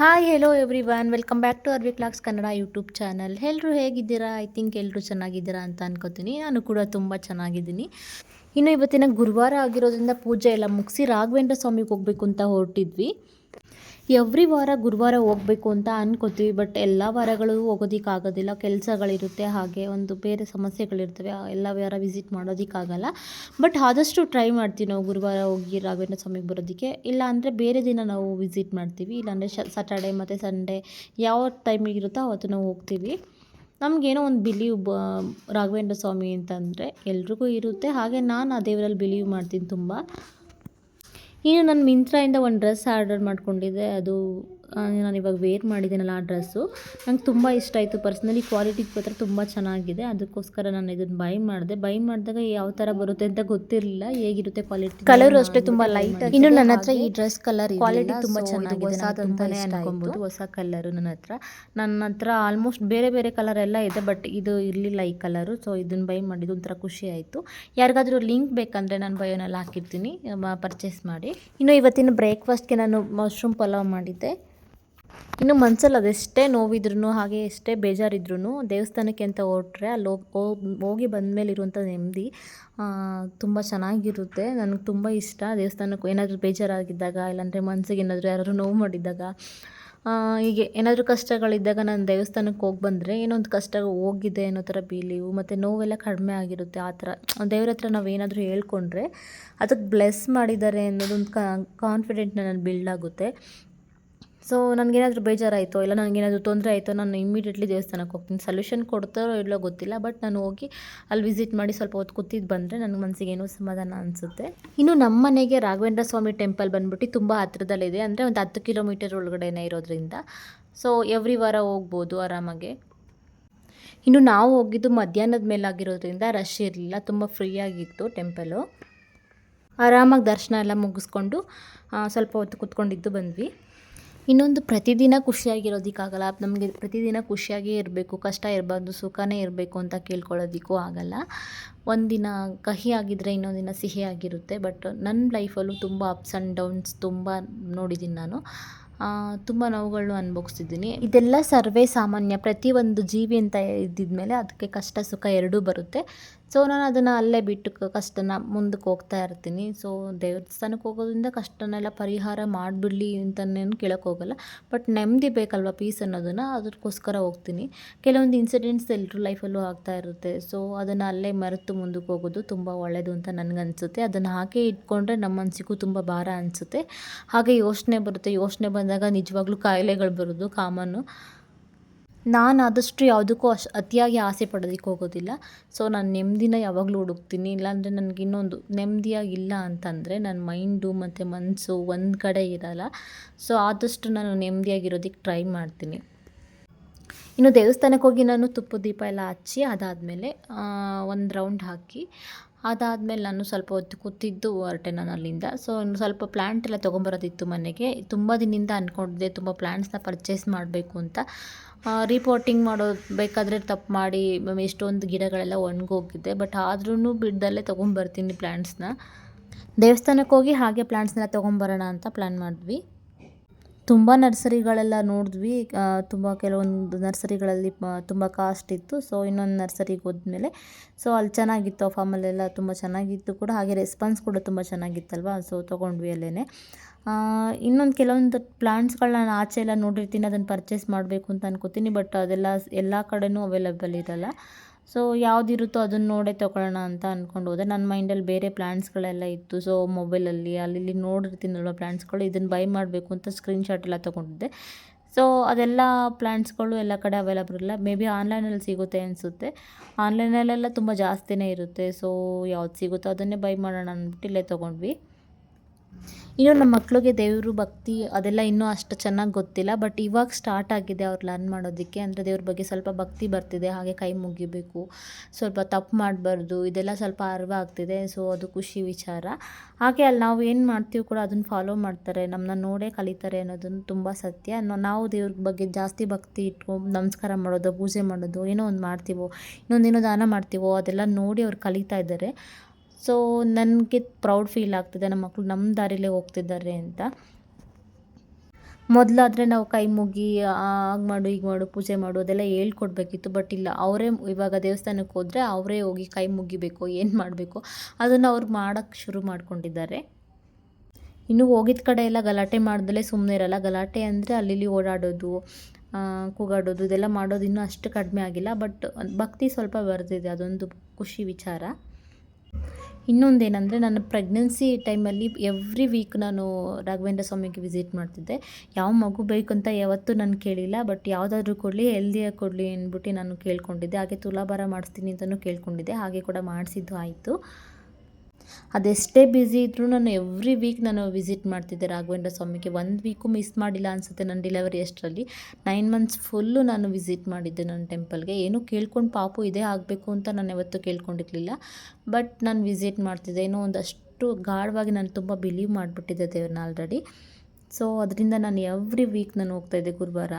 Hi hello every welcome back to ಅರ್ವಿ clogs Kannada YouTube channel ಎಲ್ಲರೂ ಹೇಗಿದ್ದೀರಾ? ಐ ಥಿಂಕ್ ಎಲ್ಲರೂ ಚೆನ್ನಾಗಿದ್ದೀರಾ ಅಂತ ಅನ್ಕೋತೀನಿ. ನಾನು ಕೂಡ ತುಂಬ ಚೆನ್ನಾಗಿದ್ದೀನಿ. ಇನ್ನು ಇವತ್ತಿನ ಗುರುವಾರ ಆಗಿರೋದ್ರಿಂದ ಪೂಜೆ ಎಲ್ಲ ಮುಗಿಸಿ ರಾಘವೇಂದ್ರ ಸ್ವಾಮಿಗೆ ಹೋಗಬೇಕು ಅಂತ ಹೊರಟಿದ್ವಿ. ಎವ್ರಿ ವಾರ ಗುರುವಾರ ಹೋಗಬೇಕು ಅಂತ ಅನ್ಕೋತೀವಿ ಬಟ್ ಎಲ್ಲ ವಾರಗಳು ಹೋಗೋದಕ್ಕಾಗೋದಿಲ್ಲ. ಕೆಲಸಗಳಿರುತ್ತೆ, ಹಾಗೆ ಒಂದು ಬೇರೆ ಸಮಸ್ಯೆಗಳಿರ್ತವೆ, ಎಲ್ಲ ವಾರ ವಿಸಿಟ್ ಮಾಡೋದಕ್ಕಾಗಲ್ಲ. ಬಟ್ ಆದಷ್ಟು ಟ್ರೈ ಮಾಡ್ತೀವಿ ನಾವು ಗುರುವಾರ ಹೋಗಿ ರಾಘವೇಂದ್ರ ಸ್ವಾಮಿಗೆ ಬರೋದಕ್ಕೆ. ಇಲ್ಲ ಅಂದರೆ ಬೇರೆ ದಿನ ನಾವು ವಿಸಿಟ್ ಮಾಡ್ತೀವಿ. ಇಲ್ಲಾಂದರೆ ಶ ಸ್ಯಾಟರ್ಡೆ ಮತ್ತು ಸಂಡೇ ಯಾವ ಟೈಮಿಗೆ ಇರುತ್ತೋ ಅವತ್ತು ನಾವು ಹೋಗ್ತೀವಿ. ನಮಗೇನೋ ಒಂದು ಬಿಲೀವ್ ಬ ರಾಘವೇಂದ್ರ ಸ್ವಾಮಿ ಅಂತಂದರೆ ಎಲ್ರಿಗೂ ಇರುತ್ತೆ. ಹಾಗೆ ನಾನು ಆ ದೇವರಲ್ಲಿ ಬಿಲೀವ್ ಮಾಡ್ತೀನಿ ತುಂಬ. ಇನ್ನು ನಾನು ಮಿಂತ್ರಾಯಿಂದ ಒಂದು ಡ್ರೆಸ್ ಆರ್ಡರ್ ಮಾಡಿಕೊಂಡಿದ್ದೆ. ಅದು ನಾನು ಇವಾಗ ವೇರ್ ಮಾಡಿದ್ದೀನಲ್ಲ ಆ ಡ್ರೆಸ್ಸು ನಂಗೆ ತುಂಬ ಇಷ್ಟ ಆಯಿತು. ಪರ್ಸ್ನಲಿ ಕ್ವಾಲಿಟಿ ಮಾತ್ರ ತುಂಬ ಚೆನ್ನಾಗಿದೆ. ಅದಕ್ಕೋಸ್ಕರ ನಾನು ಇದನ್ನು ಬೈ ಮಾಡಿದೆ. ಬೈ ಮಾಡಿದಾಗ ಯಾವ ಥರ ಬರುತ್ತೆ ಅಂತ ಗೊತ್ತಿರಲಿಲ್ಲ. ಹೇಗಿರುತ್ತೆ ಕ್ವಾಲಿಟಿ ಕಲರ್ ಅಷ್ಟೇ ತುಂಬ ಲೈಟ್ ಇನ್ನು ನನ್ನ ಹತ್ರ ಈ ಡ್ರೆಸ್ ಕಲರ್ ಕ್ವಾಲಿಟಿ ತುಂಬ ಚೆನ್ನಾಗಿದೆ. ಅಂತಾನೆ ಅನ್ಕೊಬೋದು ಹೊಸ ಕಲರು ನನ್ನ ಹತ್ರ. ನನ್ನ ಹತ್ರ ಆಲ್ಮೋಸ್ಟ್ ಬೇರೆ ಬೇರೆ ಕಲರ್ ಎಲ್ಲ ಇದೆ ಬಟ್ ಇದು ಇರಲಿಲ್ಲ ಈ ಕಲರು ಸೊ ಇದನ್ನು ಬೈ ಮಾಡಿದ್ದು ಒಂಥರ ಖುಷಿ ಆಯಿತು. ಯಾರಿಗಾದರೂ ಲಿಂಕ್ ಬೇಕಂದರೆ ನಾನು ಬಯೋನಲ್ಲಿ ಹಾಕಿರ್ತೀನಿ. ಪರ್ಚೇಸ್ ಮಾಡಿ. ಇನ್ನು ಇವತ್ತಿನ ಬ್ರೇಕ್ಫಾಸ್ಟ್ಗೆ ನಾನು ಮಶ್ರೂಮ್ ಪಲಾವ್ ಮಾಡಿದ್ದೆ. ಇನ್ನು ಮನ್ಸಲ್ಲಿ ಅದೆಷ್ಟೇ ನೋವಿದ್ರೂ ಹಾಗೆ ಎಷ್ಟೇ ಬೇಜಾರಿದ್ರೂ ದೇವಸ್ಥಾನಕ್ಕೆ ಅಂತ ಹೊರಟ್ರೆ ಅಲ್ಲಿ ಹೋಗಿ ಹೋಗಿ ಬಂದಮೇಲೆ ಇರುವಂಥ ನೆಮ್ಮದಿ ತುಂಬ ಚೆನ್ನಾಗಿರುತ್ತೆ. ನನಗೆ ತುಂಬ ಇಷ್ಟ. ದೇವಸ್ಥಾನಕ್ಕೆ ಏನಾದರೂ ಬೇಜಾರಾಗಿದ್ದಾಗ, ಇಲ್ಲಾಂದರೆ ಮನ್ಸಿಗೆ ಏನಾದರೂ ಯಾರಾದರೂ ನೋವು ಮಾಡಿದ್ದಾಗ ಹೀಗೆ ಏನಾದರೂ ಕಷ್ಟಗಳಿದ್ದಾಗ ನಾನು ದೇವಸ್ಥಾನಕ್ಕೆ ಹೋಗಿ ಬಂದರೆ ಏನೋ ಒಂದು ಕಷ್ಟ ಹೋಗಿದೆ ಅನ್ನೋ ಥರ ಬೀಲಿವು, ಮತ್ತು ನೋವೆಲ್ಲ ಕಡಿಮೆ ಆಗಿರುತ್ತೆ ಆ ಥರ. ದೇವ್ರ ಹತ್ರ ನಾವು ಏನಾದರೂ ಹೇಳ್ಕೊಂಡ್ರೆ ಅದಕ್ಕೆ ಬ್ಲೆಸ್ ಮಾಡಿದ್ದಾರೆ ಅನ್ನೋದೊಂದು ಕಾನ್ಫಿಡೆಂಟ್ ನಾನು ಬಿಲ್ಡ್ ಆಗುತ್ತೆ. ಸೊ ನನಗೇನಾದರೂ ಬೇಜಾರಾಯಿತೋ ಇಲ್ಲ ನನಗೇನಾದರೂ ತೊಂದರೆ ಆಯಿತೋ ನಾನು ಇಮ್ಮಿಡಿಯೇಟ್ಲಿ ದೇವಸ್ಥಾನಕ್ಕೆ ಹೋಗ್ತೀನಿ. ಸೊಲ್ಯೂಷನ್ ಕೊಡ್ತಾರೋ ಇಲ್ಲೋ ಗೊತ್ತಿಲ್ಲ ಬಟ್ ನಾನು ಹೋಗಿ ಅಲ್ಲಿ ವಿಸಿಟ್ ಮಾಡಿ ಸ್ವಲ್ಪ ಹೊತ್ತು ಕೂತಿದ್ದು ಬಂದರೆ ನನ್ನ ಮನಸ್ಸಿಗೆ ಏನೋ ಸಮಾಧಾನ ಅನಿಸುತ್ತೆ. ಇನ್ನು ನಮ್ಮ ಮನೆಗೆ ರಾಘವೇಂದ್ರ ಸ್ವಾಮಿ ಟೆಂಪಲ್ ಬಂದ್ಬಿಟ್ಟು ತುಂಬ ಹತ್ತಿರದಲ್ಲಿದೆ ಅಂದರೆ ಒಂದು ಹತ್ತು ಕಿಲೋಮೀಟರ್ ಒಳಗಡೆನೇ ಇರೋದ್ರಿಂದ. ಸೊ ಎವ್ರಿ ವಾರ ಹೋಗ್ಬೋದು ಆರಾಮಾಗೆ. ಇನ್ನು ನಾವು ಹೋಗಿದ್ದು ಮಧ್ಯಾಹ್ನದ ಮೇಲಾಗಿರೋದ್ರಿಂದ ರಶ್ ಇರಲಿಲ್ಲ, ತುಂಬ ಫ್ರೀಯಾಗಿತ್ತು ಟೆಂಪಲು ಆರಾಮಾಗಿ ದರ್ಶನ ಎಲ್ಲ ಮುಗಿಸ್ಕೊಂಡು ಸ್ವಲ್ಪ ಹೊತ್ತು ಕೂತ್ಕೊಂಡಿದ್ದು ಬಂದ್ವಿ. ಇನ್ನೊಂದು ಪ್ರತಿದಿನ ಖುಷಿಯಾಗಿರೋದಕ್ಕಾಗಲ್ಲ. ನಮಗೆ ಪ್ರತಿದಿನ ಖುಷಿಯಾಗೇ ಇರಬೇಕು, ಕಷ್ಟ ಇರಬಾರ್ದು, ಸುಖನೇ ಇರಬೇಕು ಅಂತ ಕೇಳ್ಕೊಳ್ಳೋದಕ್ಕೂ ಆಗಲ್ಲ. ಒಂದಿನ ಕಹಿ ಆಗಿದ್ದರೆ ಇನ್ನೊಂದಿನ ದಿನ ಸಿಹಿ ಆಗಿರುತ್ತೆ. ಬಟ್ ನನ್ನ ಲೈಫಲ್ಲೂ ತುಂಬ ಅಪ್ಸ್ ಆ್ಯಂಡ್ ಡೌನ್ಸ್ ತುಂಬ ನೋಡಿದ್ದೀನಿ ನಾನು. ತುಂಬ ನೋವುಗಳನ್ನು ಅನುಭವಿಸ್ತಿದ್ದೀನಿ. ಇದೆಲ್ಲ ಸರ್ವೇ ಸಾಮಾನ್ಯ. ಪ್ರತಿಯೊಂದು ಜೀವಿ ಅಂತ ಇದ್ದಿದ್ಮೇಲೆ ಅದಕ್ಕೆ ಕಷ್ಟ, ಸುಖ ಎರಡೂ ಬರುತ್ತೆ. ಸೊ ನಾನು ಅದನ್ನು ಅಲ್ಲೇ ಬಿಟ್ಟು ಕಷ್ಟನ ಮುಂದಕ್ಕೆ ಹೋಗ್ತಾ ಇರ್ತೀನಿ. ಸೊ ದೇವಸ್ಥಾನಕ್ಕೆ ಹೋಗೋದ್ರಿಂದ ಕಷ್ಟನೆಲ್ಲ ಪರಿಹಾರ ಮಾಡಿಬಿಡಲಿ ಅಂತನೇನು ಹೋಗಲ್ಲ. ಬಟ್ ನೆಮ್ಮದಿ ಬೇಕಲ್ವ ಪೀಸ್ ಅನ್ನೋದನ್ನು? ಅದಕ್ಕೋಸ್ಕರ ಹೋಗ್ತೀನಿ. ಕೆಲವೊಂದು ಇನ್ಸಿಡೆಂಟ್ಸ್ ಎಲ್ಲರೂ ಲೈಫಲ್ಲೂ ಆಗ್ತಾ ಇರುತ್ತೆ. ಸೊ ಅದನ್ನು ಅಲ್ಲೇ ಮರೆತು ಮುಂದಕ್ಕೆ ಹೋಗೋದು ತುಂಬ ಒಳ್ಳೆಯದು ಅಂತ ನನಗನ್ಸುತ್ತೆ ಅದನ್ನು ಹಾಗೆ ಇಟ್ಕೊಂಡ್ರೆ ನಮ್ಮ ಮನಸ್ಸಿಗೂ ತುಂಬ ಭಾರ ಅನಿಸುತ್ತೆ. ಹಾಗೆ ಯೋಚನೆ ಬರುತ್ತೆ. ಯೋಚನೆ ಬಂದಾಗ ನಿಜವಾಗ್ಲೂ ಕಾಯಿಲೆಗಳು ಬರೋದು ಕಾಮನ್ನು ನಾನು ಆದಷ್ಟು ಯಾವುದಕ್ಕೂ ಅಷ್ಟು ಅತಿಯಾಗಿ ಆಸೆ ಪಡೋದಕ್ಕೆ ಹೋಗೋದಿಲ್ಲ. ಸೊ ನಾನು ನೆಮ್ಮದಿನ ಯಾವಾಗಲೂ ಹುಡುಕ್ತೀನಿ. ಇಲ್ಲಾಂದರೆ ನನಗೆ ಇನ್ನೊಂದು ನೆಮ್ಮದಿಯಾಗಿಲ್ಲ ಅಂತಂದರೆ ನನ್ನ ಮೈಂಡು ಮತ್ತು ಮನಸ್ಸು ಒಂದು ಕಡೆ ಇರಲ್ಲ. ಸೊ ಆದಷ್ಟು ನಾನು ನೆಮ್ಮದಿಯಾಗಿರೋದಕ್ಕೆ ಟ್ರೈ ಮಾಡ್ತೀನಿ. ಇನ್ನು ದೇವಸ್ಥಾನಕ್ಕೆ ಹೋಗಿ ನಾನು ತುಪ್ಪ ದೀಪ ಎಲ್ಲ ಹಚ್ಚಿ ಅದಾದಮೇಲೆ ಒಂದು ರೌಂಡ್ ಹಾಕಿ ಅದಾದಮೇಲೆ ನಾನು ಸ್ವಲ್ಪ ಹೊತ್ತು ಕೂತಿದ್ದು ಹೊರಟೆ ನಾನು ಅಲ್ಲಿಂದ. ಸೊ ಇನ್ನು ಸ್ವಲ್ಪ ಪ್ಲ್ಯಾಂಟ್ ಎಲ್ಲ ತೊಗೊಂಬರೋದಿತ್ತು ಮನೆಗೆ. ತುಂಬ ದಿನದಿಂದ ಅಂದ್ಕೊಂಡಿದ್ದೆ ತುಂಬ ಪ್ಲ್ಯಾಂಟ್ಸ್ನ ಪರ್ಚೇಸ್ ಮಾಡಬೇಕು ಅಂತ. ರಿಪೋರ್ಟಿಂಗ್ ಮಾಡೋ ಬೇಕಾದರೆ ತಪ್ಪು ಮಾಡಿ ಎಷ್ಟೊಂದು ಗಿಡಗಳೆಲ್ಲ ಒಣಗೋಗಿದ್ದೆ. ಬಟ್ ಆದ್ರೂ ಬಿಡ್ದಲ್ಲೇ ತೊಗೊಂಬರ್ತೀನಿ ಪ್ಲ್ಯಾಂಟ್ಸ್ನ ದೇವಸ್ಥಾನಕ್ಕೆ ಹೋಗಿ ಹಾಗೆ ಪ್ಲ್ಯಾಂಟ್ಸ್ನೆಲ್ಲ ತೊಗೊಂಬರೋಣ ಅಂತ ಪ್ಲ್ಯಾನ್ ಮಾಡಿದ್ವಿ. ತುಂಬ ನರ್ಸರಿಗಳೆಲ್ಲ ನೋಡಿದ್ವಿ. ತುಂಬ ಕೆಲವೊಂದು ನರ್ಸರಿಗಳಲ್ಲಿ ತುಂಬ ಕಾಸ್ಟ್ ಇತ್ತು. ಸೊ, ಇನ್ನೊಂದು ನರ್ಸರಿಗೆ ಹೋದ್ಮೇಲೆ, ಸೊ, ಅಲ್ಲಿ ಚೆನ್ನಾಗಿತ್ತು. ಆ ಫಾರ್ಮಲ್ಲೆಲ್ಲ ತುಂಬ ಚೆನ್ನಾಗಿತ್ತು ಕೂಡ. ಹಾಗೆ ರೆಸ್ಪಾನ್ಸ್ ಕೂಡ ತುಂಬ ಚೆನ್ನಾಗಿತ್ತಲ್ವ? ಸೊ, ತೊಗೊಂಡ್ವಿ ಅಲ್ಲೇ ಇನ್ನೊಂದು ಕೆಲವೊಂದು ಪ್ಲಾಂಟ್ಸ್ಗಳನ್ನ ನಾನು ಆಚೆ ಎಲ್ಲ ನೋಡಿರ್ತೀನಿ. ಅದನ್ನು ಪರ್ಚೇಸ್ ಮಾಡಬೇಕು ಅಂತ ಅನ್ಕೋತೀನಿ. ಬಟ್ ಅದೆಲ್ಲ, ಎಲ್ಲ ಕಡೆನೂ ಅವೈಲಬಲ್ ಇರೋಲ್ಲ. ಸೊ ಯಾವುದಿರುತ್ತೋ ಅದನ್ನು ನೋಡೇ ತೊಗೊಳ್ಳೋಣ ಅಂತ ಅಂದ್ಕೊಂಡು ಹೋದೆ. ನನ್ನ ಮೈಂಡಲ್ಲಿ ಬೇರೆ ಪ್ಲ್ಯಾನ್ಸ್ಗಳೆಲ್ಲ ಇತ್ತು. ಸೊ ಮೊಬೈಲಲ್ಲಿ, ಅಲ್ಲಿ ಇಲ್ಲಿ ನೋಡಿರ್ತೀನಲ್ವ ಪ್ಲ್ಯಾನ್ಸ್ಗಳು ಇದನ್ನು ಬೈ ಮಾಡಬೇಕು ಅಂತ ಸ್ಕ್ರೀನ್ಶಾಟ್ ಎಲ್ಲ ತೊಗೊಂಡಿದ್ದೆ. ಸೊ ಅದೆಲ್ಲ ಪ್ಲ್ಯಾನ್ಸ್ಗಳು ಎಲ್ಲ ಕಡೆ ಅವೈಲಬಲ್ ಇಲ್ಲ. ಮೇ ಬಿ ಆನ್ಲೈನಲ್ಲಿ ಸಿಗುತ್ತೆ ಅನಿಸುತ್ತೆ. ಆನ್ಲೈನಲ್ಲೆಲ್ಲ ತುಂಬ ಜಾಸ್ತಿನೇ ಇರುತ್ತೆ. ಸೊ ಯಾವ್ದು ಸಿಗುತ್ತೋ ಅದನ್ನೇ ಬೈ ಮಾಡೋಣ ಅಂದ್ಬಿಟ್ಟು ಇಲ್ಲೇ ತೊಗೊಂಡ್ವಿ. ಇನ್ನು ನಮ್ಮ ಮಕ್ಕಳಿಗೆ ದೇವರು, ಭಕ್ತಿ ಅದೆಲ್ಲ ಇನ್ನೂ ಅಷ್ಟು ಚೆನ್ನಾಗಿ ಗೊತ್ತಿಲ್ಲ ಬಟ್ ಇವಾಗ ಸ್ಟಾರ್ಟ್ ಆಗಿದೆ ಅವ್ರು ಲರ್ನ್ ಮಾಡೋದಕ್ಕೆ. ಅಂದರೆ ದೇವ್ರ ಬಗ್ಗೆ ಸ್ವಲ್ಪ ಭಕ್ತಿ ಬರ್ತಿದೆ, ಹಾಗೆ ಕೈ ಮುಗಿಬೇಕು, ಸ್ವಲ್ಪ ತಪ್ಪು ಮಾಡಬಾರ್ದು, ಇದೆಲ್ಲ ಸ್ವಲ್ಪ ಅರಿವು ಆಗ್ತಿದೆ ಸೊ ಅದು ಖುಷಿ ವಿಚಾರ. ಹಾಗೆ ಅಲ್ಲಿ ನಾವು ಏನು ಮಾಡ್ತೀವಿ ಕೂಡ ಅದನ್ನು ಫಾಲೋ ಮಾಡ್ತಾರೆ ನಮ್ಮನ್ನ ನೋಡೇ ಕಲಿತಾರೆ ಅನ್ನೋದನ್ನು ತುಂಬ ಸತ್ಯ. ನಾವು ದೇವ್ರ ಬಗ್ಗೆ ಜಾಸ್ತಿ ಭಕ್ತಿ ಇಟ್ಕೊಂಡು ನಮಸ್ಕಾರ ಮಾಡೋದು, ಪೂಜೆ ಮಾಡೋದು, ಏನೋ ಒಂದು ಮಾಡ್ತೀವೋ ಇನ್ನೊಂದೇನೋ ದಾನ ಮಾಡ್ತೀವೋ, ಅದೆಲ್ಲ ನೋಡಿ ಅವ್ರು ಕಲಿತಾ ಇದ್ದಾರೆ. ಸೊ ನನಗೆ ಪ್ರೌಡ್ ಫೀಲ್ ಆಗ್ತಿದೆ. ನಮ್ಮ ಮಕ್ಕಳು ನಮ್ಮ ದಾರಿಲೇ ಹೋಗ್ತಿದ್ದಾರೆ ಅಂತ. ಮೊದಲಾದರೆ ನಾವು ಕೈ ಮುಗಿ ಆಗ ಮಾಡು ಈಗ ಮಾಡು, ಪೂಜೆ ಮಾಡು, ಅದೆಲ್ಲ ಹೇಳ್ಕೊಡ್ಬೇಕಿತ್ತು. ಬಟ್ ಇಲ್ಲ, ಅವರೇ ಇವಾಗ ದೇವಸ್ಥಾನಕ್ಕೆ ಹೋದರೆ ಅವರೇ ಹೋಗಿ ಕೈ ಮುಗಿಬೇಕು, ಏನು ಮಾಡಬೇಕು, ಅದನ್ನು ಅವ್ರು ಮಾಡೋಕ್ಕೆ ಶುರು ಮಾಡ್ಕೊಂಡಿದ್ದಾರೆ. ಇನ್ನು ಹೋಗಿದ ಕಡೆ ಎಲ್ಲ ಗಲಾಟೆ ಮಾಡ್ದಲೇ ಸುಮ್ಮನೆ ಇರಲ್ಲ. ಗಲಾಟೆ ಅಂದರೆ ಅಲ್ಲಿ ಓಡಾಡೋದು ಕೂಗಾಡೋದು, ಇದೆಲ್ಲ ಮಾಡೋದು ಇನ್ನೂ ಅಷ್ಟು ಕಡಿಮೆ ಆಗಿಲ್ಲ. ಬಟ್ ಭಕ್ತಿ ಸ್ವಲ್ಪ ಬರ್ತಿದೆ ಅದೊಂದು ಖುಷಿ ವಿಚಾರ. ಇನ್ನೊಂದೇನೆಂದರೆ ನನ್ನ ಪ್ರೆಗ್ನೆನ್ಸಿ ಟೈಮಲ್ಲಿ ಎವ್ರಿ ವೀಕ್ ನಾನು ರಾಘವೇಂದ್ರ ಸ್ವಾಮಿಗೆ ವಿಸಿಟ್ ಮಾಡ್ತಿದ್ದೆ. ಯಾವ ಮಗು ಬೇಕು ಅಂತ ಯಾವತ್ತೂ ನಾನು ಕೇಳಿಲ್ಲ ಬಟ್ ಯಾವುದಾದ್ರೂ ಕೊಡಲಿ ಹೆಲ್ದಿಯಾಗಿ ಕೊಡಲಿ ಅಂದ್ಬಿಟ್ಟು ನಾನು ಕೇಳ್ಕೊಂಡಿದ್ದೆ. ಹಾಗೆ ತುಲಾಭಾರ ಮಾಡಿಸ್ತೀನಿ ಅಂತಲೂ ಕೇಳ್ಕೊಂಡಿದ್ದೆ. ಹಾಗೆ ಕೂಡ ಮಾಡಿಸಿದ್ದು ಆಯಿತು. ಅದೆಷ್ಟೇ ಬ್ಯುಸಿ ಇದ್ದರೂ ನಾನು ಎವ್ರಿ ವೀಕ್ ನಾನು ವಿಸಿಟ್ ಮಾಡ್ತಿದ್ದೆ ರಾಘವೇಂದ್ರ ಸ್ವಾಮಿಗೆ. ಒಂದು ವೀಕು ಮಿಸ್ ಮಾಡಿಲ್ಲ ಅನಿಸುತ್ತೆ ನನ್ನ ಡಿಲೆವರಿ ಅಷ್ಟರಲ್ಲಿ. ನೈನ್ ಮಂತ್ಸ್ ಫುಲ್ಲು ನಾನು ವಿಸಿಟ್ ಮಾಡಿದ್ದೆ ನನ್ನ ಟೆಂಪಲ್ಗೆ ಏನೂ ಕೇಳ್ಕೊಂಡು ಪಾಪು ಇದೇ ಆಗಬೇಕು ಅಂತ ನಾನು ಯಾವತ್ತೂ ಕೇಳ್ಕೊಂಡಿರಲಿಲ್ಲ. ಬಟ್ ನಾನು ವಿಸಿಟ್ ಮಾಡ್ತಿದ್ದೆ. ಏನೋ ಒಂದಷ್ಟು ಗಾಢವಾಗಿ ನಾನು ತುಂಬ ಬಿಲೀವ್ ಮಾಡಿಬಿಟ್ಟಿದ್ದೆ ದೇವ್ರನ್ನ ಆಲ್ರೆಡಿ ಸೊ ಅದರಿಂದ ನಾನು ಎವ್ರಿ ವೀಕ್ ನಾನು ಹೋಗ್ತಾಯಿದ್ದೆ ಗುರುವಾರ.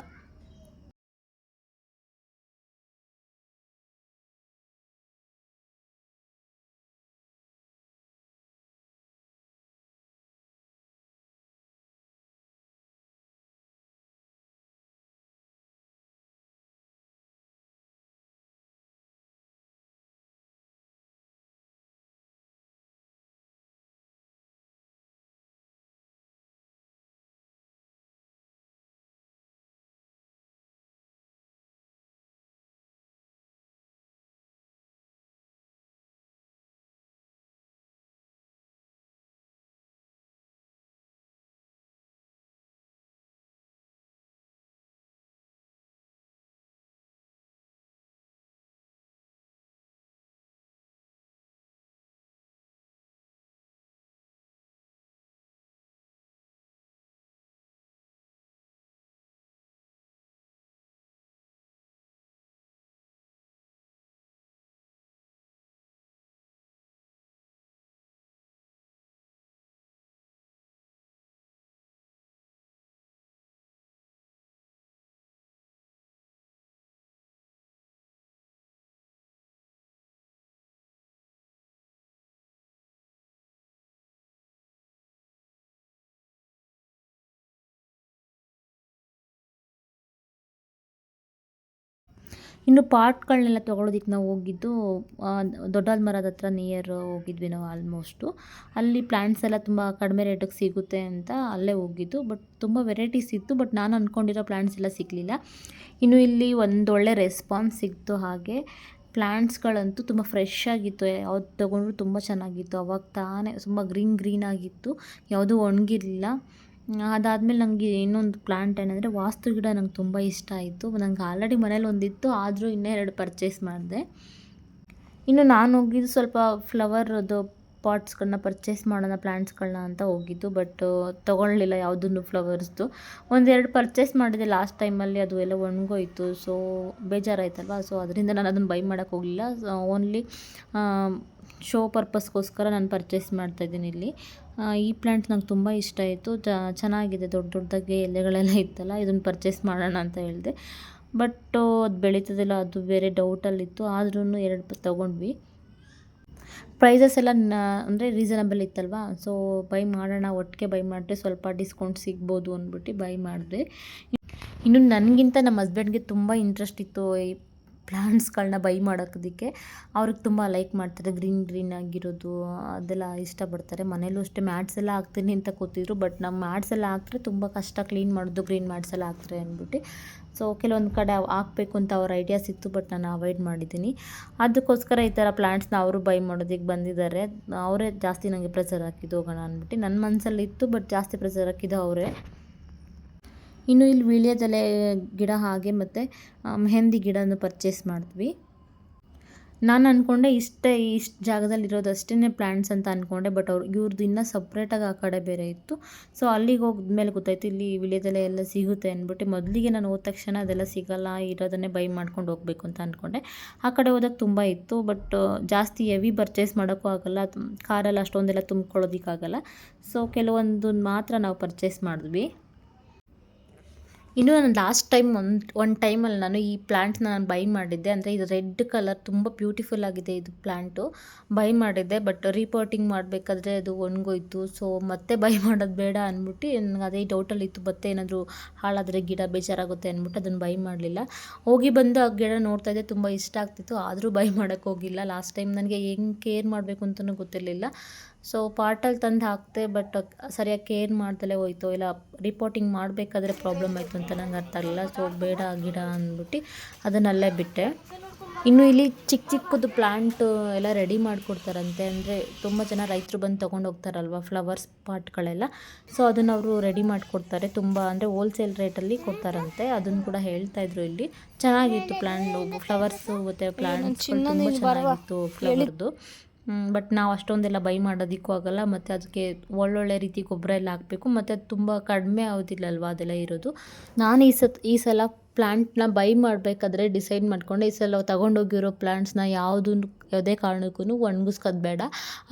ಇನ್ನು ಪಾರ್ಟ್ಗಳನ್ನೆಲ್ಲ ತೊಗೊಳೋದಕ್ಕೆ ನಾವು ಹೋಗಿದ್ದು ದೊಡ್ಡಲ್ ಮರದ ಹತ್ರ ನಿಯರ್ ಹೋಗಿದ್ವಿ ನಾವು ಆಲ್ಮೋಸ್ಟು ಅಲ್ಲಿ ಪ್ಲ್ಯಾಂಟ್ಸ್ ಎಲ್ಲ ತುಂಬ ಕಡಿಮೆ ರೇಟಿಗೆ ಸಿಗುತ್ತೆ ಅಂತ ಅಲ್ಲೇ ಹೋಗಿದ್ದು ಬಟ್ ತುಂಬ ವೆರೈಟೀಸ್ ಇತ್ತು ಬಟ್ ನಾನು ಅಂದ್ಕೊಂಡಿರೋ ಪ್ಲ್ಯಾಂಟ್ಸ್ ಎಲ್ಲ ಸಿಗಲಿಲ್ಲ. ಇನ್ನು ಇಲ್ಲಿ ಒಂದೊಳ್ಳೆ ರೆಸ್ಪಾನ್ಸ್ ಸಿಕ್ತು ಹಾಗೆ. ಪ್ಲ್ಯಾಂಟ್ಸ್ಗಳಂತೂ ತುಂಬ ಫ್ರೆಶ್ ಆಗಿತ್ತು, ಯಾವ್ದು ತೊಗೊಂಡ್ರು ತುಂಬ ಚೆನ್ನಾಗಿತ್ತು, ಅವಾಗ ತಾನೇ ತುಂಬ ಗ್ರೀನ್ ಗ್ರೀನ್ ಆಗಿತ್ತು, ಯಾವುದೂ ಒಣಗಿರಲಿಲ್ಲ. ಅದಾದಮೇಲೆ ನನಗೆ ಇನ್ನೊಂದು ಪ್ಲಾಂಟ್ ಏನಂದರೆ ವಾಸ್ತು ಗಿಡ ನಂಗೆ ತುಂಬ ಇಷ್ಟ ಆಯಿತು. ನಂಗೆ ಆಲ್ರೆಡಿ ಮನೇಲಿ ಒಂದಿತ್ತು, ಆದರೂ ಇನ್ನೂ ಎರಡು ಪರ್ಚೇಸ್ ಮಾಡಿದೆ. ಇನ್ನು ನಾನು ಹೋಗಿದ್ದು ಸ್ವಲ್ಪ ಫ್ಲವರ್ದು ಪಾಟ್ಸ್ಗಳನ್ನ ಪರ್ಚೇಸ್ ಮಾಡೋಣ ಪ್ಲ್ಯಾಂಟ್ಸ್ಗಳನ್ನ ಅಂತ ಹೋಗಿದ್ದು ಬಟ್ ತೊಗೊಳ್ಳಿಲ್ಲ ಯಾವುದನ್ನು ಫ್ಲವರ್ಸ್ದು ಒಂದೆರಡು ಪರ್ಚೇಸ್ ಮಾಡಿದೆ ಲಾಸ್ಟ್ ಟೈಮಲ್ಲಿ ಅದು ಎಲ್ಲ ಒಣಗೋಯ್ತು ಸೊ ಬೇಜಾರಾಯ್ತಲ್ವ? ಸೊ ಅದರಿಂದ ನಾನು ಅದನ್ನು ಬೈ ಮಾಡೋಕ್ಕೆ ಹೋಗಲಿಲ್ಲ. ಓನ್ಲಿ ಶೋ ಪರ್ಪಸ್ಗೋಸ್ಕರ ನಾನು ಪರ್ಚೇಸ್ ಮಾಡ್ತಾ ಇದ್ದೀನಿ ಇಲ್ಲಿ. ಈ ಪ್ಲ್ಯಾಂಟ್ ನಂಗೆ ತುಂಬ ಇಷ್ಟ ಆಯಿತು. ಚೆನ್ನಾಗಿದೆ, ದೊಡ್ಡ ದೊಡ್ಡದಾಗಿ ಎಲೆಗಳೆಲ್ಲ ಇತ್ತಲ್ಲ ಇದನ್ನು ಪರ್ಚೇಸ್ ಮಾಡೋಣ ಅಂತ ಹೇಳಿದೆ. ಬಟ್ ಅದು ಬೆಳೀತದಿಲ್ಲ ಅದು ಬೇರೆ ಡೌಟಲ್ಲಿತ್ತು ಆದ್ರೂ ಎರಡು ತೊಗೊಂಡ್ವಿ. ಪ್ರೈಸಸ್ ಎಲ್ಲ ಅಂದರೆ ರೀಸನಬಲ್ ಇತ್ತಲ್ವಾ? ಸೊ ಬೈ ಮಾಡೋಣ, ಒಟ್ಟಿಗೆ ಬೈ ಮಾಡಿದ್ರೆ ಸ್ವಲ್ಪ ಡಿಸ್ಕೌಂಟ್ ಸಿಗ್ಬೋದು ಅಂದ್ಬಿಟ್ಟು ಬೈ ಮಾಡಿದೆ. ಇನ್ನು ನನಗಿಂತ ನಮ್ಮ ಹಸ್ಬೆಂಡ್ಗೆ ತುಂಬ ಇಂಟ್ರೆಸ್ಟ್ ಇತ್ತು ಈ ಪ್ಲಾಂಟ್ಸ್ಗಳನ್ನ ಬೈ ಮಾಡೋದಕ್ಕೆ ಅವ್ರಿಗೆ ತುಂಬ ಲೈಕ್ ಮಾಡ್ತಾರೆ. ಗ್ರೀನ್ ಗ್ರೀನ್ ಆಗಿರೋದು ಅದೆಲ್ಲ ಇಷ್ಟಪಡ್ತಾರೆ. ಮನೇಲೂ ಅಷ್ಟೇ ಮ್ಯಾಟ್ಸ್ ಎಲ್ಲ ಹಾಕ್ತೀನಿ ಅಂತ ಕೂತಿದ್ರು. ಬಟ್ ನಮ್ಮ ಮ್ಯಾಟ್ಸ್ ಎಲ್ಲ ಹಾಕಿದ್ರೆ ತುಂಬ ಕಷ್ಟ ಕ್ಲೀನ್ ಮಾಡೋದು, ಗ್ರೀನ್ ಮ್ಯಾಟ್ಸ್ ಎಲ್ಲ ಹಾಕ್ತಾರೆ ಅಂದ್ಬಿಟ್ಟು. ಸೊ, ಕೆಲವೊಂದು ಕಡೆ ಹಾಕ್ಬೇಕು ಅಂತ ಅವ್ರ ಐಡಿಯಾಸ್ ಇತ್ತು ಬಟ್ ನಾನು ಅವಾಯ್ಡ್ ಮಾಡಿದ್ದೀನಿ. ಅದಕ್ಕೋಸ್ಕರ ಈ ಥರ ಪ್ಲ್ಯಾಂಟ್ಸ್ನ ಅವರು ಬೈ ಮಾಡೋದಕ್ಕೆ ಬಂದಿದ್ದಾರೆ. ಅವರೇ ಜಾಸ್ತಿ ನನಗೆ ಪ್ರೆಸರ್ ಹಾಕಿದ್ದು ಹೋಗೋಣ ಅಂದ್ಬಿಟ್ಟು. ನನ್ನ ಮನಸ್ಸಲ್ಲಿ ಇತ್ತು ಬಟ್ ಜಾಸ್ತಿ ಪ್ರೆಸರ್ ಹಾಕಿದ್ದು ಅವರೇ. ಇನ್ನು ಇಲ್ಲಿ ವೀಳ್ಯದೆಲೆ ಗಿಡ ಹಾಗೆ ಮತ್ತು ಮೆಹಂದಿ ಗಿಡನ ಪರ್ಚೇಸ್ ಮಾಡಿದ್ವಿ. ನಾನು ಅಂದ್ಕೊಂಡೆ ಇಷ್ಟೇ ಇಷ್ಟು ಜಾಗದಲ್ಲಿ ಇರೋದು ಅಷ್ಟೇ ಪ್ಲ್ಯಾಂಟ್ಸ್ ಅಂತ ಅಂದ್ಕೊಂಡೆ ಬಟ್ ಅವ್ರು ಇವ್ರದ್ದು ಇನ್ನೂ ಸಪ್ರೇಟಾಗಿ ಆ ಕಡೆ ಬೇರೆ ಇತ್ತು. ಸೊ ಅಲ್ಲಿಗೆ ಹೋಗಿದ್ಮೇಲೆ ಗೊತ್ತಾಯ್ತು, ಇಲ್ಲಿ ವಿಳ್ಯದೆಲೆ ಎಲ್ಲ ಸಿಗುತ್ತೆ ಅಂದ್ಬಿಟ್ಟು ಮೊದಲಿಗೆ ನಾನು ಹೋದ ತಕ್ಷಣ ಅದೆಲ್ಲ ಸಿಗಲ್ಲ, ಇರೋದನ್ನೇ ಬೈ ಮಾಡ್ಕೊಂಡು ಹೋಗಬೇಕು ಅಂತ ಅಂದ್ಕೊಂಡೆ ಆ ಕಡೆ ಹೋದಾಗ ತುಂಬ ಇತ್ತು ಬಟ್ ಜಾಸ್ತಿ ಹೆವಿ ಪರ್ಚೇಸ್ ಮಾಡೋಕ್ಕೂ ಆಗೋಲ್ಲ ಕಾರಲ್ಲಿ ಅಷ್ಟೊಂದೆಲ್ಲ ತುಂಬ್ಕೊಳ್ಳೋದಕ್ಕಾಗಲ್ಲ. ಸೊ ಕೆಲವೊಂದು ಮಾತ್ರ ನಾವು ಪರ್ಚೇಸ್ ಮಾಡಿದ್ವಿ. ಇನ್ನು ನಾನು ಲಾಸ್ಟ್ ಟೈಮ್ ಒಂದು ಒಂದು ಟೈಮಲ್ಲಿ ನಾನು ಈ ಪ್ಲ್ಯಾಂಟ್ನ ನಾನು ಬೈ ಮಾಡಿದ್ದೆ. ಅಂದರೆ ಇದು ರೆಡ್ ಕಲರ್ ತುಂಬ ಬ್ಯೂಟಿಫುಲ್ ಆಗಿದೆ ಇದು ಪ್ಲ್ಯಾಂಟು ಬೈ ಮಾಡಿದ್ದೆ ಬಟ್ ರೀಪೋರ್ಟಿಂಗ್ ಮಾಡಬೇಕಾದ್ರೆ ಅದು ಒಣಗೋಯ್ತು. ಸೊ ಮತ್ತೆ ಬೈ ಮಾಡೋದು ಬೇಡ ಅಂದ್ಬಿಟ್ಟು ನನಗೆ ಅದೇ ಡೌಟಲ್ಲಿ ಇತ್ತು, ಮತ್ತೆ ಏನಾದರೂ ಹಾಳಾದರೆ ಗಿಡ ಬೇಜಾರಾಗುತ್ತೆ ಅಂದ್ಬಿಟ್ಟು ಅದನ್ನು ಬೈ ಮಾಡಲಿಲ್ಲ. ಹೋಗಿ ಬಂದು ಆ ಗಿಡ ನೋಡ್ತಾ ಇದ್ದೆ, ತುಂಬ ಇಷ್ಟ ಆಗ್ತಿತ್ತು. ಆದರೂ ಬೈ ಮಾಡೋಕ್ಕೆ ಹೋಗಿಲ್ಲ. ಲಾಸ್ಟ್ ಟೈಮ್ ನನಗೆ ಹೆಂಗೆ ಕೇರ್ ಮಾಡಬೇಕು ಅಂತಲೂ ಗೊತ್ತಿರಲಿಲ್ಲ. ಸೊ ಪಾಟಲ್ಲಿ ತಂದು ಹಾಕ್ತೆ ಬಟ್ ಸರಿಯಾಗಿ ಕೇರ್ ಮಾಡ್ದಲೇ ಹೋಯ್ತು. ಇಲ್ಲ ರಿಪೋರ್ಟಿಂಗ್ ಮಾಡಬೇಕಾದ್ರೆ ಪ್ರಾಬ್ಲಮ್ ಆಯಿತು ಅಂತ ನಂಗೆ ಅರ್ಥ ಆಗಲಿಲ್ಲ. ಸೊ ಬೇಡ ಗಿಡ ಅಂದ್ಬಿಟ್ಟು ಅದನ್ನಲ್ಲೇ ಬಿಟ್ಟೆ. ಇನ್ನು ಇಲ್ಲಿ ಚಿಕ್ಕ ಚಿಕ್ಕದು ಪ್ಲ್ಯಾಂಟ್ ಎಲ್ಲ ರೆಡಿ ಮಾಡಿಕೊಡ್ತಾರಂತೆ. ಅಂದರೆ ತುಂಬ ಜನ ರೈತರು ಬಂದು ತೊಗೊಂಡು ಹೋಗ್ತಾರಲ್ವ ಫ್ಲವರ್ಸ್ ಪಾಟ್ಗಳೆಲ್ಲ. ಸೊ ಅದನ್ನು ಅವರು ರೆಡಿ ಮಾಡಿಕೊಡ್ತಾರೆ. ತುಂಬ ಅಂದರೆ ಹೋಲ್ಸೇಲ್ ರೇಟಲ್ಲಿ ಕೊಡ್ತಾರಂತೆ. ಅದನ್ನು ಕೂಡ ಹೇಳ್ತಾ ಇದ್ರು ಇಲ್ಲಿ. ಚೆನ್ನಾಗಿತ್ತು ಪ್ಲ್ಯಾಂಟ್ ಫ್ಲವರ್ಸು ಮತ್ತು ಪ್ಲಾಂಟ್ಸ್ ತುಂಬ ಚೆನ್ನಾಗಿತ್ತು ಫ್ಲವರ್ದು ಬಟ್ ನಾವು ಅಷ್ಟೊಂದೆಲ್ಲ ಬೈ ಮಾಡೋದಕ್ಕೂ ಆಗಲ್ಲ. ಮತ್ತು ಅದಕ್ಕೆ ಒಳ್ಳೊಳ್ಳೆ ರೀತಿ ಗೊಬ್ಬರ ಎಲ್ಲ ಹಾಕಬೇಕು. ಮತ್ತು ಅದು ತುಂಬ ಕಡಿಮೆ ಅಲ್ವಾ ಅದೆಲ್ಲ ಇರೋದು. ನಾನು ಈ ಸತ್, ಈ ಸಲ ಪ್ಲ್ಯಾಂಟ್ನ ಬೈ ಮಾಡಬೇಕಾದ್ರೆ ಡಿಸೈಡ್ ಮಾಡ್ಕೊಂಡೆ. ಈ ಸಲ ತಗೊಂಡೋಗಿರೋ ಪ್ಲ್ಯಾಂಟ್ಸ್ನ ಯಾವುದು ಯಾವುದೇ ಕಾರಣಕ್ಕೂ ಒಣಗಿಸ್ಕೋದು ಬೇಡ.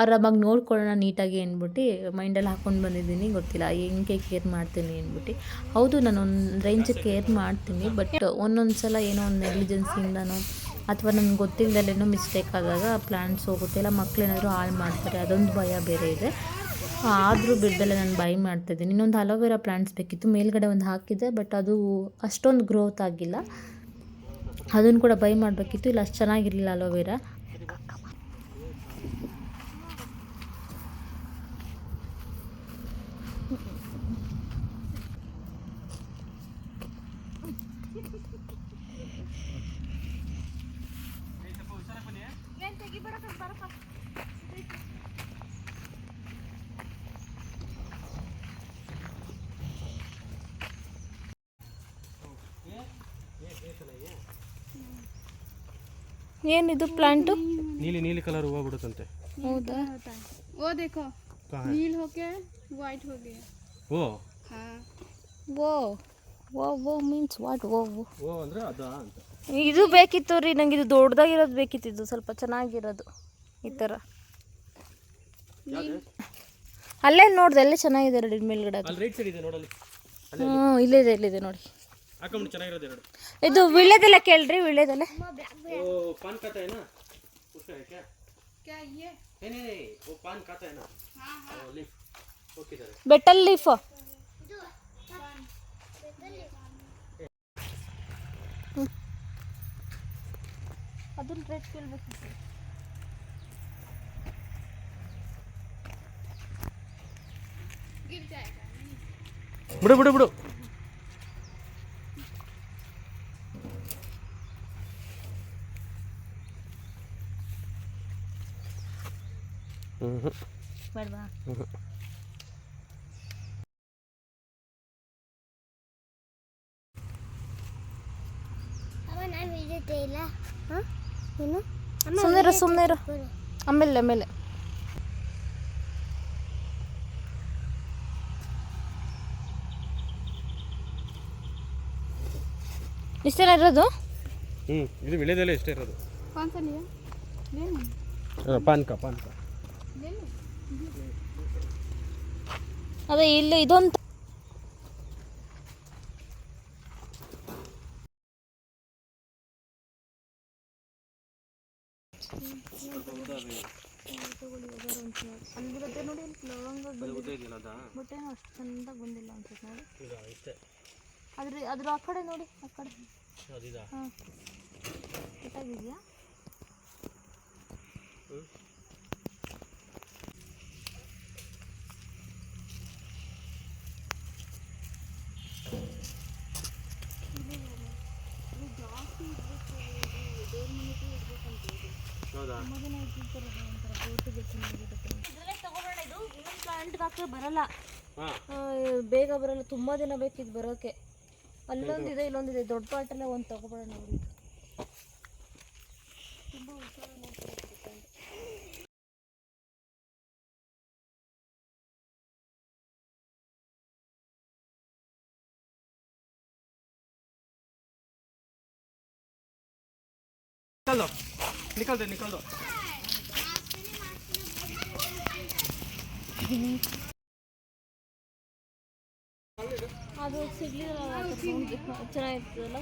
ಆರಾಮಾಗಿ ನೋಡ್ಕೊಳ್ಳೋಣ ನೀಟಾಗಿ ಅಂದ್ಬಿಟ್ಟು ಮೈಂಡಲ್ಲಿ ಹಾಕ್ಕೊಂಡು ಬಂದಿದ್ದೀನಿ. ಗೊತ್ತಿಲ್ಲ, ಹೆಂಗೆ ಕೇರ್ ಮಾಡ್ತೀನಿ ಅಂದ್ಬಿಟ್ಟು. ಹೌದು ನಾನು ಒಂದು ರೇಂಜ್ ಕೇರ್ ಮಾಡ್ತೀನಿ ಬಟ್ ಒಂದೊಂದು ಸಲ ಏನೋ ಒಂದು ನೆಗ್ಲಿಜೆನ್ಸಿಯಿಂದನೋ ಅಥವಾ ನಮ್ಗೆ ಗೊತ್ತಿಲ್ಲದಲ್ಲೇನೋ ಮಿಸ್ಟೇಕ್ ಆದಾಗ ಪ್ಲ್ಯಾಂಟ್ಸ್ ಹೋಗುತ್ತೆ, ಇಲ್ಲ ಮಕ್ಕಳೇನಾದರೂ ಹಾಳು ಮಾಡ್ತಾರೆ, ಅದೊಂದು ಭಯ ಬೇರೆ ಇದೆ. ಆದರೂ ಬಿಡ್ದಲ್ಲೇ ನಾನು ಬೈ ಮಾಡ್ತಾಯಿದ್ದೀನಿ ಇನ್ನೊಂದು ಅಲೋವೆರಾ ಪ್ಲ್ಯಾಂಟ್ಸ್ ಬೇಕಿತ್ತು, ಮೇಲ್ಗಡೆ ಒಂದು ಹಾಕಿದ್ದೆ ಬಟ್ ಅದು ಅಷ್ಟೊಂದು ಗ್ರೋತ್ ಆಗಿಲ್ಲ. ಅದನ್ನು ಕೂಡ ಬೈ ಮಾಡಬೇಕಿತ್ತು, ಇಲ್ಲ ಅಷ್ಟು ಚೆನ್ನಾಗಿರಲಿಲ್ಲ ಅಲೋವೆರಾ ಏನಿದು ಪ್ಲ್ಯಾಂಟು ನೀಲಿ ನೀಲಿ ಕಲರ್ ಹೂವು ಬಿಡುತ್ತಂತೆ ಹೌದಾ वो देखो कहाँ है? नील होके व्हाइट हो गया ಓ हाँ ಓ ಓ ಓ ಮೀನ್ಸ್ ವಾಟ್ ಓ ಓ ಓ ಅಂದ್ರೆ ಅದ ಅಂತ ಇದು ಬೇಕಿತ್ತು ರೀ ನಂಗೆ ಇದು ದೊಡ್ಡದಾಗಿರೋದು ಬೇಕಿತ್ತು ಇದು ಸ್ವಲ್ಪ ಚೆನ್ನಾಗಿರೋದು ಈ ಥರ ಅಲ್ಲೇ ನೋಡ್ದೆ ಅಲ್ಲೇ ಚೆನ್ನಾಗಿದೆ ನೋಡಿ ಮೇಲ್ಗಡೆ ಅದು ಅಲ್ಲಿ ರೈಟ್ ಸೈಡ್ ಇದೆ ನೋಡಲ್ಲಿ ಹ್ಞೂ ಇಲ್ಲಿದೆ ಇಲ್ಲಿದೆ ನೋಡಿ ಹಾಕೊಂಡು ಚೆನ್ನಾಗಿರೋದು ಎರಡು ಇದು ವಿಳ್ಯದೆಲೆ ಕೇಳ್ರಿ ವಿಳ್ಯದೆಲೆ ओ पान खाता है ना उसका है क्या क्या ये नहीं नहीं नहीं वो पान खाता है ना हाँ लीफ वो किधर है ಬೆಟಲ್ ಲೀಫ್ ಅದನ್ನ ರೇಟ್ ಕೇಳ್ಬೇಕಿತ್ತು गिर जाएगा ಬಿಡು ಬಿಡು ಬಿಡು ಬೇಡವಾ ಸುಮ್ಮನೆ ಇರು ಸುಮ್ಮನೆ ಇರು ಆಮೇಲೆ ಆಮೇಲೆ. ಇಷ್ಟೇನ ಇರೋದು? ಹ್ಞೂ ಇದು ವಿಳೆದಲ್ಲೇ ಇಷ್ಟೇ ಇರೋದು. ಪಾನ್ಕ ಪಾನ್ಕ. ಅದೇ ಇಲ್ಲಿ ಇದೊಂದು ಅಲ್ಲಿರುತ್ತೆ ನೋಡಿ ಲವಂಗ ಗೊತ್ತಾಯ್ತಿಲ್ಲ ಅದಾ ಬಟ್ ಏನೋ ಅಷ್ಟು ಚಂದ ಬಂದಿಲ್ಲ ಅನ್ಸುತ್ತೆ ನೋಡಿ ಅದ್ರ ಅದ್ರ ಆ ಕಡೆ ನೋಡಿ ಆ ಕಡೆ. ಹಾಂ. ಬರಲ್ಲ ಹಾಂ ಆ, ಬೇಗ ಬರಲ್ಲ ತುಂಬ ದಿನ ಬೇಕಿದ್ದು ಬರೋಕ್ಕೆ ಅಲ್ಲೊಂದಿದೆ ಇಲ್ಲೊಂದಿದೆ ದೊಡ್ಡ ಪಾಟಲ್ಲೇ ಒಂದು ತಗೊಬಿಡೋಣ ಬಿಡಿ निकल दो निकल दो निकल दो ಅದು ಸಿಗ್ಲಿಲ್ಲ ಚೆನ್ನಾಗಿರ್ತದಲ್ಲ?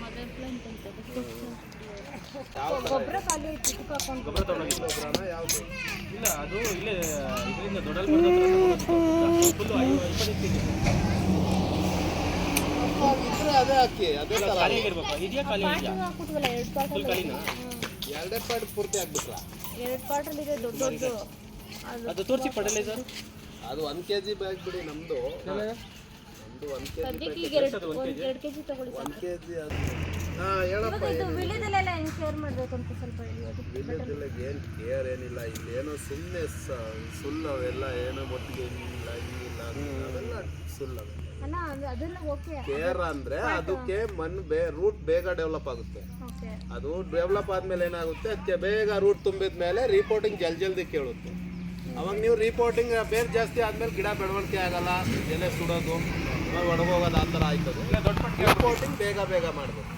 ಮದರ್ ಗೊಬ್ಬರ ಖಾಲಿ ಗೊಬ್ಬರ ತಗೊಂಡಿಲ್ಲ ಯಾವುದು? ಇಲ್ಲ ಅದು ಇಲ್ಲೇ ಇದರಿಂದ ದೊಡ್ಡಲ್ ಅದೇ ಹಾಕಿ ಅದೇ ಖಾಲಿ ಆಗಿರ್ಬೇಕು. ಇದೆಯಾ ಖಾಲಿ ಇದೆಯಾ ಹಾಕ್ಬಿಟ್ವಲ್ಲ ಎರಡು ಪಾಟ್ ಖಾಲಿನಾ? ಎರಡೇ ಪಾಯಿಂಟ್ ಪೂರ್ತಿ ಆಗ್ಬಿಟ್ರ ಎರಡು ಪಾಟ್ರಲ್ಲಿ ಇದೆ ದೊಡ್ಡ ದೊಡ್ಡದು ಅದು ತೋರಿಸಿ ಫರ್ಟಿಲೈಸರ್ ಅದು ಒಂದ್ ಕೆಜಿ ಬ್ಯಾಗ್ ಬಿಡಿ ನಮ್ದು. ನಮ್ದು ಒಂದ್ ಕೆಜಿ ಸದ್ಯಕ್ಕೆ ಈಗ ಎರಡು ಎರಡು ಕೆ ಜಿ ತಗೊಳ್ಳಿ ಒಂದ್ ಕೆಜಿ ಅದು. ಹಾ ಹೇಳಪ್ಪ ಇದು ವಿಳ್ಯದಲ್ಲೆಲ್ಲ ಹೆಂಗೆ ಶೇರ್ ಮಾಡಬೇಕು ಅಂತ ಸ್ವಲ್ಪ ಹೇಳಿ ಅದು ವಿಲೇಜ್ ಕೇರ್ ಏನಿಲ್ಲ ಇಲ್ಲಿ ಏನೋ ಸುಮ್ಮನೆ ಸುಳ್ಳು ಅವೆಲ್ಲ ಏನೋ ಒಟ್ಟಿಗೆ ಇಲ್ಲ ಹಿಂಗಿಲ್ಲ ಅವೆಲ್ಲ ಸುಳ್ಳು ಅವೆಲ್ಲ ಅಲ್ಲ ಅದು ಅದೆಲ್ಲ ಓಕೆ ಕೇರ್ ಅಂದ್ರೆ ಅದಕ್ಕೆ ಮಣ್ಣು ಬೇ ರೂಟ್ ಬೇಗ ಡೆವಲಪ್ ಆಗುತ್ತೆ. ಓಕೆ ಅದು ಡೆವಲಪ್ ಆದ್ಮೇಲೆ ಏನಾಗುತ್ತೆ ಅದಕ್ಕೆ ಬೇಗ ರೂಟ್ ತುಂಬಿದ ಮೇಲೆ ರಿಪೋರ್ಟಿಂಗ್ ಜಲ್ ಜಲ್ದಿ ಕೇಳುತ್ತೆ. ಅವಾಗ ನೀವು ರಿಪೋರ್ಟಿಂಗ್ ಬೇರೆ ಜಾಸ್ತಿ ಆದ್ಮೇಲೆ ಗಿಡ ಬೆಳವಣಿಗೆ ಆಗಲ್ಲ ಎಲೆ ಸುಡೋದು ಒಣಗೋಗೋದು ಆ ಥರ ಆಯ್ತದೆ. ರಿಪೋರ್ಟಿಂಗ್ ಬೇಗ ಬೇಗ ಮಾಡ್ಬೇಕು.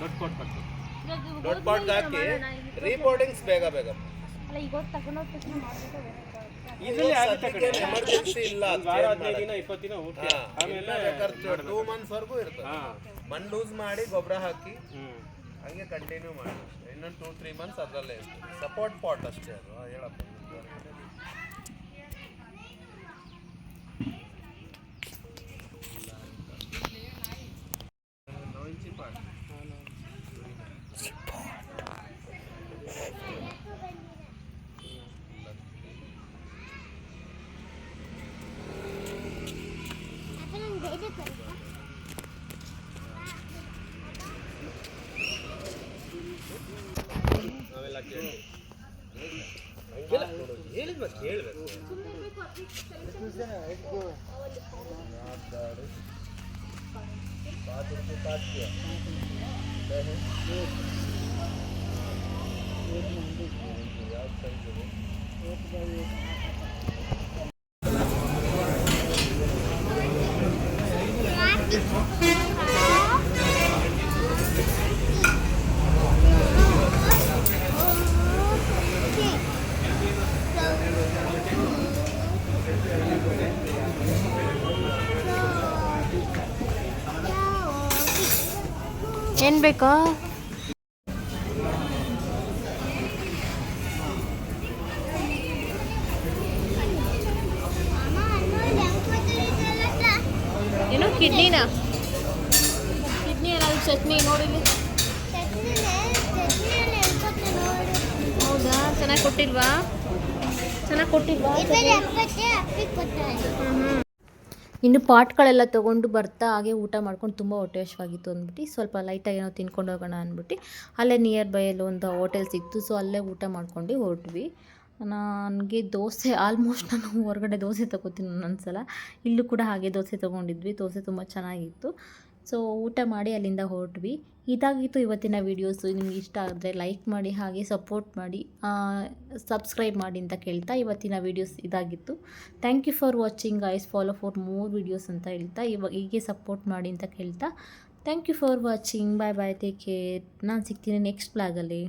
ದೊಡ್ಡ ಪಾಟ್ ಬರ್ತೀವಿ ದೊಡ್ಡ ಪಾಟ್ಗೆ ಹಾಕಿ ರಿಪೋರ್ಟಿಂಗ್ಸ್ ಬೇಗ ಬೇಗ. ಅಲ್ಲ ಈಗ ಹೋಗಿ ತಗೊಂಡೋದ ತಕ್ಷಣ ಮಾಡಬೇಕು ಇದರಲ್ಲಿ ಆಗುತ್ತೆ ಕಡೆ ಎಮರ್ಜೆನ್ಸಿ ಇಲ್ಲ ವಾರ ಹದಿನೈದು ದಿನ ಇಪ್ಪತ್ತು ದಿನ ಓಕೆ. ಆಮೇಲೆ ಟೂ ಮಂತ್ಸ್ ವರ್ಗೂ ಇರ್ತದೆ. ಹಾಂ. ಮಣ್ಣು ಲೂಸ್ ಮಾಡಿ ಗೊಬ್ಬರ ಹಾಕಿ. ಹ್ಞೂ ಹಂಗೆ ಕಂಟಿನ್ಯೂ ಮಾಡಿ ಅಷ್ಟೇ ಇನ್ನೊಂದು ಟೂ ತ್ರೀ ಮಂತ್ಸ್ ಅದರಲ್ಲೇ ಇರ್ತದೆ. ಸಪೋರ್ಟ್ ಪಾಟ್ ಅಷ್ಟೇ ಅದು. ಹೇಳಪ್ಪ. एक बार एक ಏನು ಬೇಕು? ಏನು ಕಿಡ್ನಿನ ಕಿಡ್ನಿ ಏನಾದ್ರು ಚಟ್ನಿ ನೋಡಿಲಿ ಹೌದಾ? ಚೆನ್ನಾಗಿ ಕೊಟ್ಟಿಲ್ವಾ? ಚೆನ್ನಾಗಿ ಕೊಟ್ಟಿಲ್ವಾ? ಇನ್ನು ಪಾಟ್ಗಳೆಲ್ಲ ತೊಗೊಂಡು ಬರ್ತಾ ಹಾಗೆ ಊಟ ಮಾಡ್ಕೊಂಡು ತುಂಬ ಹೊಟ್ಟೆ ಹಶ್ವಾಗಿತ್ತು ಅಂದ್ಬಿಟ್ಟು, ಸ್ವಲ್ಪ ಲೈಟಾಗಿ ಏನೋ ತಿನ್ಕೊಂಡು ಹೋಗೋಣ ಅಂದ್ಬಿಟ್ಟು, ಅಲ್ಲೇ ನಿಯರ್ ಬೈಯಲ್ಲಿ ಒಂದು ಹೋಟೆಲ್ ಸಿಕ್ತು. ಸೊ ಅಲ್ಲೇ ಊಟ ಮಾಡ್ಕೊಂಡು ಹೊರಟ್ವಿ. ನನಗೆ ದೋಸೆ ಆಲ್ಮೋಸ್ಟ್ ನಾನು ಹೊರಗಡೆ ದೋಸೆ ತೊಗೋತೀನಿ ಒಂದೊಂದು ಸಲ ಇಲ್ಲೂ ಕೂಡ ಹಾಗೆ ದೋಸೆ ತೊಗೊಂಡಿದ್ವಿ. ದೋಸೆ ತುಂಬ ಚೆನ್ನಾಗಿತ್ತು. ಸೊ ಊಟ ಮಾಡಿ ಅಲ್ಲಿಂದ ಹೊರಟ್ವಿ. ಇದಾಗಿತ್ತು ಇವತ್ತಿನ ವೀಡಿಯೋಸು ನಿಮ್ಗೆ ಇಷ್ಟ ಆದರೆ ಲೈಕ್ ಮಾಡಿ, ಹಾಗೆ ಸಪೋರ್ಟ್ ಮಾಡಿ ಸಬ್ಸ್ಕ್ರೈಬ್ ಮಾಡಿ ಅಂತ ಕೇಳ್ತಾ ಇವತ್ತಿನ ವೀಡಿಯೋಸ್ ಇದಾಗಿತ್ತು. ಥ್ಯಾಂಕ್ ಯು ಫಾರ್ ವಾಚಿಂಗ್ ಐಸ್ ಫಾಲೋ ಫಾರ್ ಮೋರ್ ವೀಡಿಯೋಸ್ ಅಂತ ಹೇಳ್ತಾ, ಇವಾಗ ಹೀಗೆ ಸಪೋರ್ಟ್ ಮಾಡಿ ಅಂತ ಕೇಳ್ತಾ. Thank you for watching bye bye take care ನಾನು ಸಿಗ್ತೀನಿ ನೆಕ್ಸ್ಟ್ ಬ್ಲಾಗಲ್ಲಿ